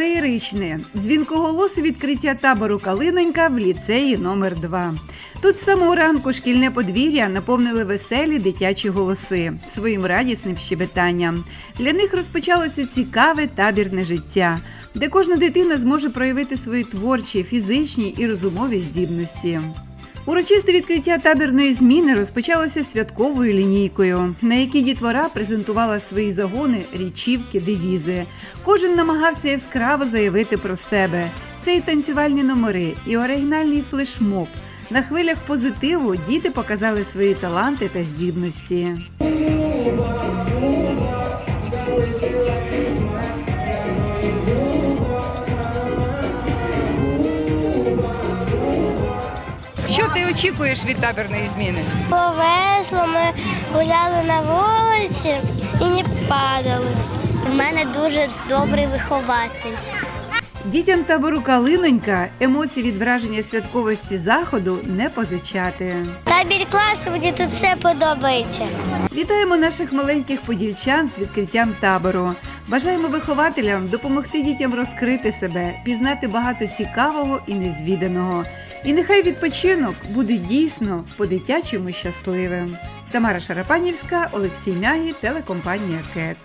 Феєричне дзвінкоголосе відкриття табору Калинонька в ліцеї номер 2 Тут з самого ранку шкільне подвір'я наповнили веселі дитячі голоси своїм радісним щебетанням. Для них розпочалося цікаве табірне життя, де кожна дитина зможе проявити свої творчі, фізичні і розумові здібності. Урочисте відкриття табірної зміни розпочалося святковою лінійкою, на якій дітвора презентувала свої загони, річівки, девізи. Кожен намагався яскраво заявити про себе. Це і танцювальні номери, і оригінальний флешмоб. На хвилях позитиву діти показали свої таланти та здібності. Що ти очікуєш від табірної зміни? Повезло, ми гуляли на вулиці і не падали. У мене дуже добрий вихователь. Дітям табору Калинонька емоції від враження святковості заходу не позичати. Табір класу, мені тут все подобається. Вітаємо наших маленьких подільчан з відкриттям табору. Бажаємо вихователям допомогти дітям розкрити себе, пізнати багато цікавого і незвіданого. І нехай відпочинок буде дійсно по-дитячому щасливим. Тамара Шарапанівська, Олексій Мягі, телекомпанія КЕТ.